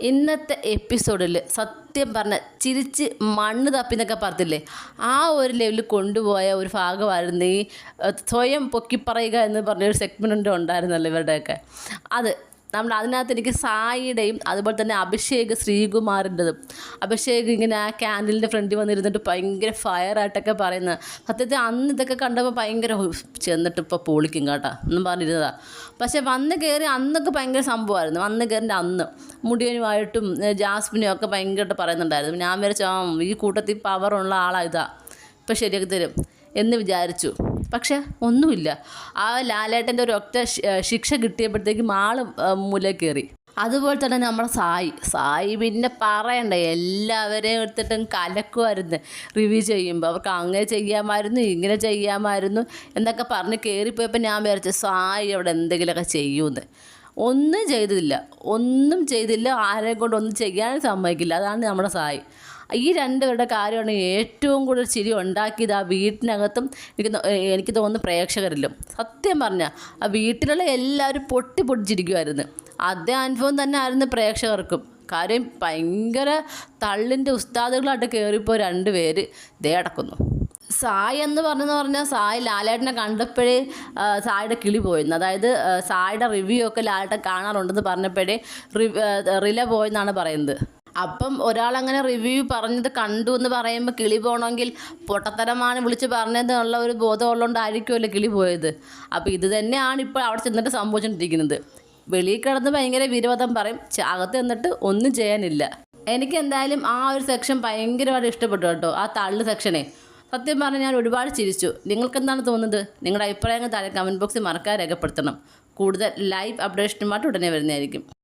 ഇന്നത്തെ എപ്പിസോഡിൽ സത്യം പറഞ്ഞ ചിരിച്ച് മണ്ണ് തപ്പി എന്നൊക്കെ പറഞ്ഞില്ലേ? ആ ഒരു ലെവലിൽ കൊണ്ടുപോയ ഒരു ഭാഗമായിരുന്നു ഈ സ്വയം പൊക്കിപ്പറയുക എന്ന് പറഞ്ഞൊരു സെഗ്മെന്റ് ഉണ്ടായിരുന്നല്ലോ ഇവരുടെയൊക്കെ. അത് നമ്മൾ അതിനകത്ത് എനിക്ക് സായിയുടെയും അതുപോലെ തന്നെ അഭിഷേക് ശ്രീകുമാറിന്റെതും. അഭിഷേക് ഇങ്ങനെ ആ ക്യാൻഡിലിന്റെ ഫ്രണ്ടിൽ വന്നിരുന്നിട്ട് ഭയങ്കര ഫയറായിട്ടൊക്കെ പറയുന്നത്. സത്യത്തിൽ അന്ന് ഇതൊക്കെ കണ്ടപ്പോൾ ഭയങ്കര ചെന്നിട്ട് ഇപ്പോൾ പൊളിക്കും കേട്ടോ. എന്നും പറഞ്ഞിരുന്നതാണ് പക്ഷേ വന്ന് കയറി അന്നൊക്കെ ഭയങ്കര സംഭവമായിരുന്നു. വന്ന് കയറിന്റെ അന്ന്. മുടിയനുമായിട്ടും ജാസ്മിനും ഒക്കെ ഭയങ്കരമായിട്ട് പറയുന്നുണ്ടായിരുന്നു. ഞാൻ വിചാരിച്ചു ആ ഈ കൂട്ടത്തിൽ പവറുള്ള ആളാണ് ഇതാ. ഇപ്പം ശരിയാക്കി തരും. എന്ന് വിചാരിച്ചു. പക്ഷെ ഒന്നുമില്ല. ആ ലാലേട്ടന്റെ ഒരു ഒറ്റ ശിക്ഷ കിട്ടിയപ്പോഴത്തേക്കും ആൾ മൂല കയറി. അതുപോലെ തന്നെ നമ്മുടെ സായി. സായി പിന്നെ പറയണ്ട എല്ലാവരെയും എടുത്തിട്ടും കലക്കുമായിരുന്നു. റിവ്യൂ ചെയ്യുമ്പോൾ അവർക്ക് അങ്ങനെ ചെയ്യാമായിരുന്നു ഇങ്ങനെ ചെയ്യാമായിരുന്നു എന്നൊക്കെ പറഞ്ഞ് കയറിപ്പോയപ്പോൾ ഞാൻ വിചാരിച്ചു സായി അവിടെ എന്തെങ്കിലുമൊക്കെ ചെയ്യുമെന്ന്. ഒന്നും ചെയ്തില്ല. ഒന്നും ചെയ്തില്ല ആരെയും കൊണ്ട് ഒന്നും ചെയ്യാനും സമ്മതിക്കില്ല. അതാണ് നമ്മുടെ സായി. ഈ രണ്ടുപേരുടെ കാര്യമാണ് ഏറ്റവും കൂടുതൽ ചിരി ഉണ്ടാക്കിയത് ആ വീട്ടിനകത്തും എനിക്ക് എനിക്ക് തോന്നുന്നു പ്രേക്ഷകരിലും. സത്യം പറഞ്ഞാൽ ആ വീട്ടിലുള്ള എല്ലാവരും പൊട്ടി പൊട്ടിച്ചിരിക്കുമായിരുന്നു അതേ അനുഭവം തന്നെ ആയിരുന്നു പ്രേക്ഷകർക്കും. കാര്യം ഭയങ്കര തള്ളിന്റെ ഉസ്താദുകളായിട്ട് കയറിപ്പോൾ രണ്ട് പേര് ദേ അടക്കുന്നു. സായി എന്ന് പറഞ്ഞെന്ന് പറഞ്ഞാൽ സായ് ലാലേട്ടനെ കണ്ടപ്പോഴേ സായുടെ കിളി പോയിരുന്നു. അതായത് സായുടെ റിവ്യൂ ഒക്കെ ലാലേട്ടൻ കാണാറുണ്ടെന്ന് പറഞ്ഞപ്പോഴേ റില പോയെന്നാണ് പറയുന്നത്. അപ്പം ഒരാളങ്ങനെ റിവ്യൂ പറഞ്ഞത് കണ്ടു എന്ന് പറയുമ്പോൾ കിളി പോകണമെങ്കിൽ പൊട്ടത്തരമാണ് വിളിച്ച് പറഞ്ഞതെന്നുള്ള ഒരു ബോധമുള്ളതുകൊണ്ടായിരിക്കുമല്ലോ കിളി പോയത്. അപ്പോൾ ഇത് തന്നെയാണ് ഇപ്പോൾ അവിടെ ചെന്നിട്ട് സംഭവിച്ചുകൊണ്ടിരിക്കുന്നത് വെളിയിൽ കിടന്ന് ഭയങ്കര വിരോധം പറയും. അകത്ത് ചെന്നിട്ട് ഒന്നും ചെയ്യാനില്ല. എനിക്ക് എന്തായാലും ആ ഒരു സെക്ഷൻ ഭയങ്കരമായിട്ട് ഇഷ്ടപ്പെട്ടു കേട്ടോ ആ തള്ളു സെക്ഷനെ സത്യം പറഞ്ഞാൽ ഞാൻ ഒരുപാട് ചിരിച്ചു. നിങ്ങൾക്ക് എന്താണ് തോന്നുന്നത്? നിങ്ങളുടെ അഭിപ്രായങ്ങൾ താഴെ കമന്റ് ബോക്സിൽ മറക്കാതെ രേഖപ്പെടുത്തണം. കൂടുതൽ ലൈവ് അപ്ഡേഷനുമായിട്ട് ഉടനെ വരുന്നതായിരിക്കും.